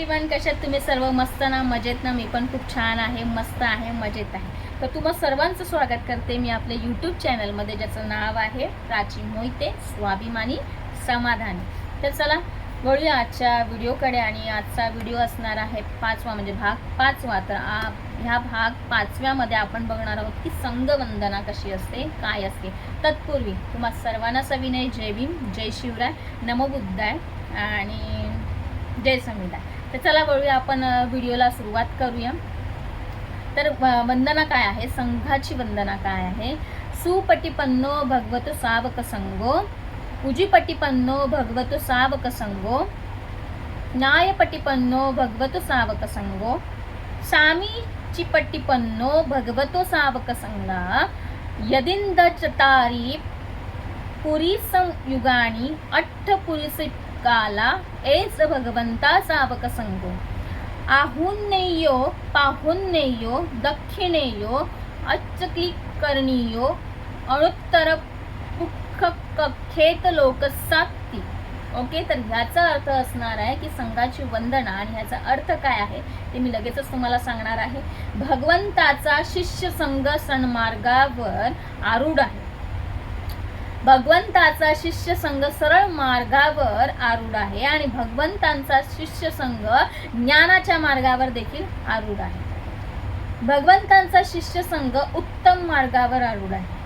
Everyone कशात तुम्ही सर्व मस्त ना मजेत ना? मी पण खूप छान आहे मस्त आहे मजेत आहे. तर तुम्हा सर्वांचं स्वागत करते मी आपल्या यूट्यूब चॅनलमध्ये ज्याचं नाव आहे प्राची मोहिते स्वाभिमानी समाधानी. तर चला वळूया आजच्या व्हिडिओकडे आणि आजचा व्हिडिओ असणार आहे पाचवा म्हणजे भाग पाचवा. तर आ ह्या भाग पाचव्यामध्ये आपण बघणार आहोत की संघवंदना कशी असते काय असते. तत्पूर्वी तुम्हा सर्वांना सविनय जय भीम जय शिवराय नमोबुद्धाय आणि जय संविधान तर चला वळूया आपण व्हिडिओला सुरुवात करूया. तर वंदना काय आहे? संघाची वंदना काय आहे? सुपटिपन्नो भगवत सावक संगो उजिपटिपन्नो भगवत सावक संगो न्यायपटिपन्नो भगवत सावक संगो सामीचिपटिपन्नो भगवतो सावक संगा यदिंद चतारी पुरी संयुगाणी अठ्ठ पुरुष काला एस भगवंताचा सावक आहुन्नेयो पाहुन्नेयो दक्षिणेयो अच्चक्लीकरणीयो अणुत्तर पुख कखेत लोकसाती ओके तर ह्याचा अर्थ असणार आहे की संघाची वंदना आणि ह्याचा अर्थ काय आहे ते मी लगेचच तुम्हाला सांगणार आहे. भगवंताचा शिष्य संघ सन्मार्गावर आरूढ आहे. भगवंताचा शिष्य संघ सरळ मार्गावर आरूढ आहे आणि भगवंतांचा शिष्य संघ ज्ञानाच्या मार्गावर देखील आरूढ आहे. भगवंतांचा शिष्य संघ उत्तम मार्गावर आरूढ आहे.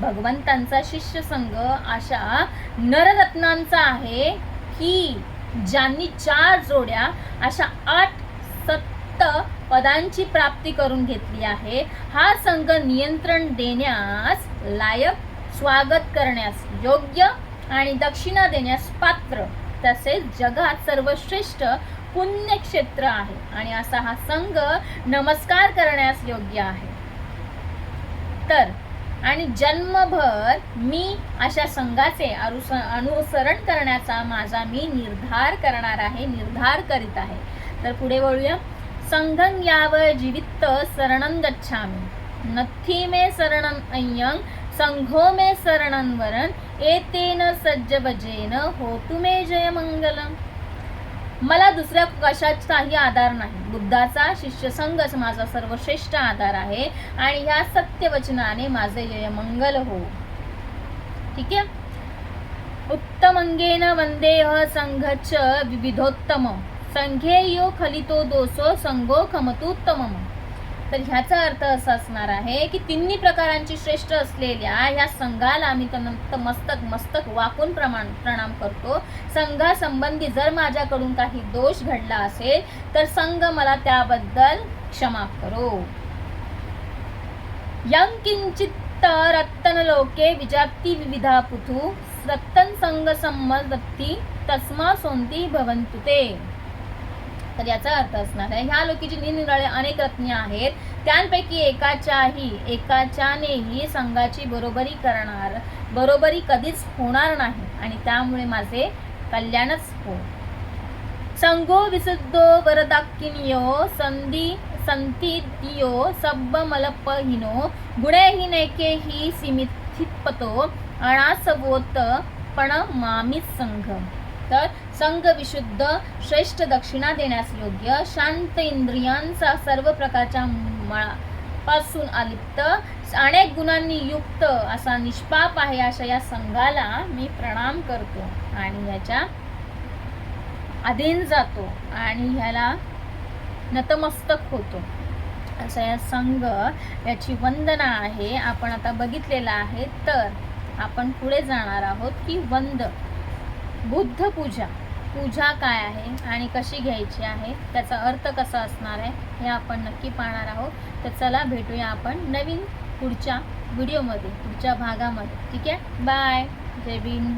भगवंतांचा शिष्य संघ अशा नररत्नांचा आहे की ज्यांनी चार जोड्या अशा आठ सत्त पदांची प्राप्ती करून घेतली आहे. हा संघ नियंत्रण देण्यास लायक स्वागत करण्यास योग्य आणि दक्षिणा देण्यास पात्र. तसेच जगात सर्वश्रेष्ठ पुण्यक्षेत्र आहे आणि असा हा संघ नमस्कार करण्यास योग्य आहे. तर आणि जन्मभर मी अशा संघाचे अनुसरण करण्याचा माझा मी निर्धार करणार आहे निर्धार करीत आहे. तर पुढे वळूया. संघं याव जीवित शरणं गच्छामी. नथी मे शरणं अय्यं संघो मे शरणं वरण एतेन सज्ज भजेन हो तुमे जय मंगलम मला दुसऱ्या कशाचाही आधार नाही. बुद्धाचा शिष्य संघच माझा सर्वश्रेष्ठ आधार आहे आणि ह्या सत्यवचनाने माझे जयमंगल हो. ठीक? आहे उत्तमंगेन वंदेह संघच विविधोत्तम संघेयो खलितो दोसो संघो खमतुत्तमम तर ह्याचा अर्थ असा असणार आहे की तिन्ही प्रकारांची श्रेष्ठ असलेल्या ह्या संघाला आम्ही मस्तक मस्तक वाकून प्रमाण प्रणाम करतो. संघासंबंधी जर माझ्याकडून काही दोष घडला असेल तर संघ मला त्याबद्दल क्षमा करो. यं किंचित रत्तन लोके विजाप्ती विविधा पुथू रत्तन संघ संमती तस्मा सोंती भवंतु ते. तर याचा अर्थ असणार आहे ह्या लोकीची निरनिराळे अनेक रत्ने आहेत. त्यांपैकी एकाच्याही एकाच्यानेही संघाची बरोबरी करणार बरोबरी कधीच होणार नाही आणि त्यामुळे माझे कल्याणच हो संगो विशुद्धो वरदाकिनियो संधी संतिदियो सब्ब मलपहिनो गुणेही नैकेही सीमितपतो अणासवोत पण मामी संघ तर संघ विशुद्ध श्रेष्ठ दक्षिणा देण्यास योग्य शांत इंद्रियांचा सर्व प्रकारच्या मळापासून अलिप्त अनेक गुणांनी युक्त असा निष्पाप आहे अशा या संघाला मी प्रणाम करतो आणि याच्या अधीन जातो आणि ह्याला नतमस्तक होतो. असा या संघ याची वंदना आहे. आपण आता बघितलेला आहे तर आपण पुढे जाणार आहोत की वंद. बुद्ध पूजा. पूजा काय आहे आणि कशी घ्यायची आहे त्याचा अर्थ कसा असणार आहे हे आपण नक्की पाहणार आहोत. तर चला भेटूया आपण नवीन पुढच्या व्हिडिओमध्ये पुढच्या भागामध्ये. ठीक आहे? बाय जय भीम.